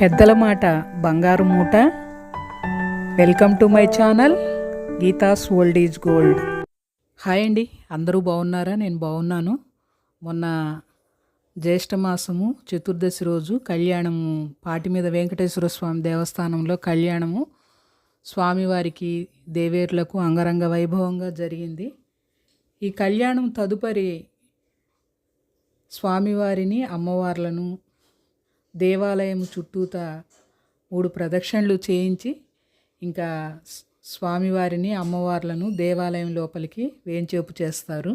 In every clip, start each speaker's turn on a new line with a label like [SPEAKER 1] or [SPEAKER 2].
[SPEAKER 1] పెద్దల మాట బంగారు మూట. Welcome to my channel Geetha's old is gold hi అండి అందరూ బాగున్నారా? నేను బాగున్నాను. మొన్న జ్యేష్ఠమాసము చతుర్దశి రోజు కళ్యాణము పాటి మీద వెంకటేశ్వర స్వామి దేవస్థానంలో కళ్యాణము. స్వామివారికి దేవేర్లకు అంగరంగ వైభవంగా జరిగింది. ఈ కళ్యాణం తదుపరి స్వామివారిని అమ్మవార్లను దేవాలయం చుట్టూత మూడు ప్రదక్షిణలు చేయించి ఇంకా స్వామివారిని అమ్మవార్లను దేవాలయం లోపలికి వేంచేపు చేస్తారు.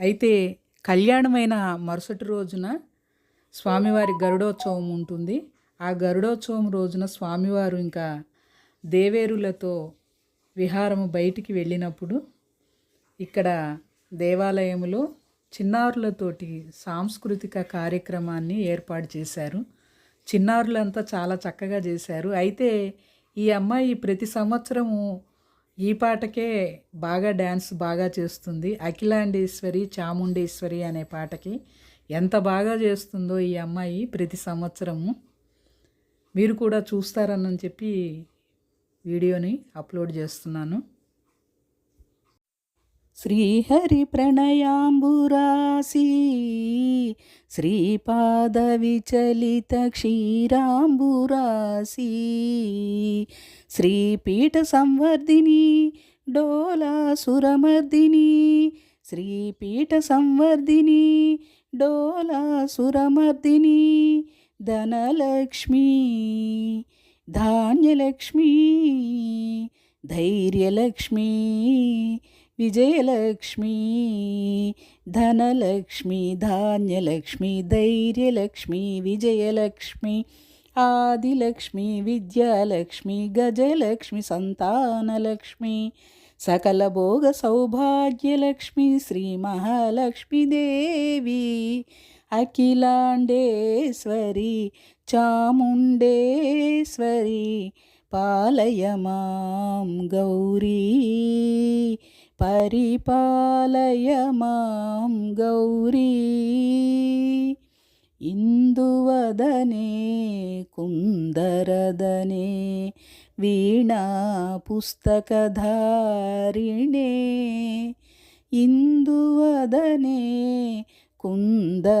[SPEAKER 1] అయితే కళ్యాణమైన మరుసటి రోజున స్వామివారి గరుడోత్సవం ఉంటుంది. ఆ గరుడోత్సవం రోజున స్వామివారు ఇంకా దేవేరులతో విహారము బయటికి వెళ్ళినప్పుడు ఇక్కడ దేవాలయములో చిన్నారులతోటి సాంస్కృతిక కార్యక్రమాన్ని ఏర్పాటు చేశారు. చిన్నారులంతా చాలా చక్కగా చేశారు. అయితే ఈ అమ్మాయి ప్రతి సంవత్సరము ఈ పాటకే బాగా డ్యాన్స్ బాగా చేస్తుంది. అఖిలాండేశ్వరి చాముండేశ్వరి అనే పాటకి ఎంత బాగా చేస్తుందో ఈ అమ్మాయి ప్రతి సంవత్సరము. మీరు కూడా చూస్తారని చెప్పి వీడియోని అప్లోడ్ చేస్తున్నాను. శ్రీహరి ప్రణయాంబురాసి శ్రీపాద విచలిత క్షీరాంబురాసి శ్రీపీఠ సంవర్ధిని డోలా సురమర్దిని శ్రీపీఠ సంవర్ధిని డోలా సురమర్దిని ధనలక్ష్మి ధాన్యలక్ష్మి ధైర్యలక్ష్మి విజయలక్ష్మి ధనలక్ష్మి ధాన్యలక్ష్మి ధైర్యలక్ష్మి విజయలక్ష్మి ఆదిలక్ష్మి విద్యాలక్ష్మి గజలక్ష్మి సంతానలక్ష్మి సకల భోగ సౌభాగ్యలక్ష్మి శ్రీ మహాలక్ష్మి దేవి అఖిలాండేశ్వరి చాముండేశ్వరి పాలయ మాం గౌరీ പരിപാലയ മാം ഗൗരീ. ഇന്ദുവദനേ കുന്ദരദനേ വീണ പുസ്തകധാരിണേ. ഇന്ദുവദനേ കുന്ദരദനേ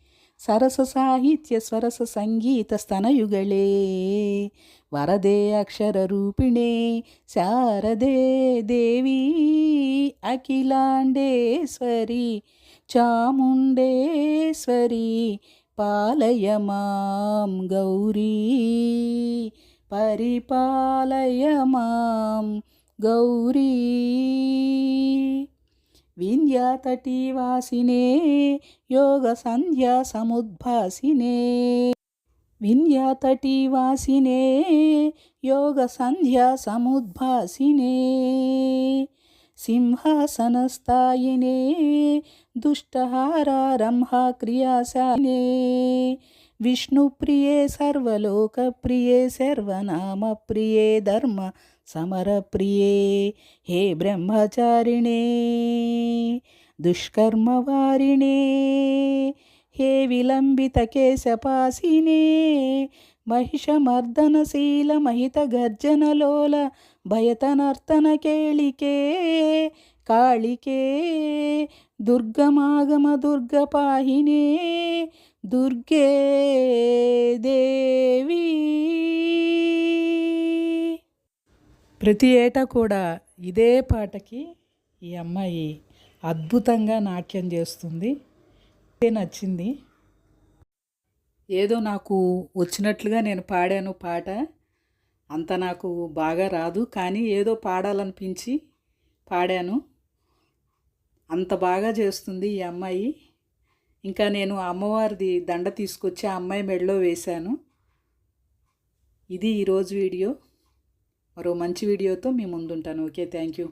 [SPEAKER 1] ಸರಸ ಸಾಹಿತ್ಯ ಸ್ವರಸ ಸಂಗೀತ ಸ್ತನಯುಗಳೇ ವರದೆ ಅಕ್ಷರ ರೂಪಿಣೆ ಶಾರದೆ ದೇವಿ ಅಖಿಲಾಂಡೇಶ್ವರಿ ಚಾಮುಂಡೇಶ್ವರಿ ಪಾಲಯ ಮಾಂ ಗೌರಿ ಪರಿಪಾಲಯ ಮಾಂ ಗೌರಿ వింధ్యాతటీవాసినే యోగ సంధ్యా సముద్భాసినే. వింధ్యాతటీవాసినే యోగ సంధ్యా సముద్భాసినే. సింహాసనస్థాయినే దుష్టహారారంహా క్రియాశాలినే విష్ణుప్రియే సర్వలోకప్రియే సర్వనామప్రియే ధర్మ సమరప్రియే హే బ్రహ్మచారిణే దుష్కర్మవారిణే హే విలంబితకేశపాసినే ಮಹಿಷಮರ್ದನಶೀಲ ಮಹಿತ ಗರ್ಜನಲೋಲ ಭಯತನರ್ತನ ಕೇಳಿಕೆ ಕಾಳಿಕೆ ದುರ್ಗಮಾಗಮ ದುರ್ಗ ಪಾಹಿನೇ ದುರ್ಗೇ ದೇವಿ ప్రతి ఏటా కూడా ఇదే పాటకి ఈ అమ్మాయి అద్భుతంగా నాట్యం చేస్తుంది. నచ్చింది. ఏదో నాకు వచ్చినట్లుగా నేను పాడాను పాట. అంత నాకు బాగా రాదు. కానీ ఏదో పాడాలనిపించి పాడాను. అంత బాగా చేస్తుంది ఈ అమ్మాయి. ఇంకా నేను అమ్మవారిది దండ తీసుకొచ్చి ఆ అమ్మాయి మెడలో వేశాను. ఇది ఈరోజు వీడియో. మరో మంచి వీడియోతో మీ ముందుంటాను. Okay thank you.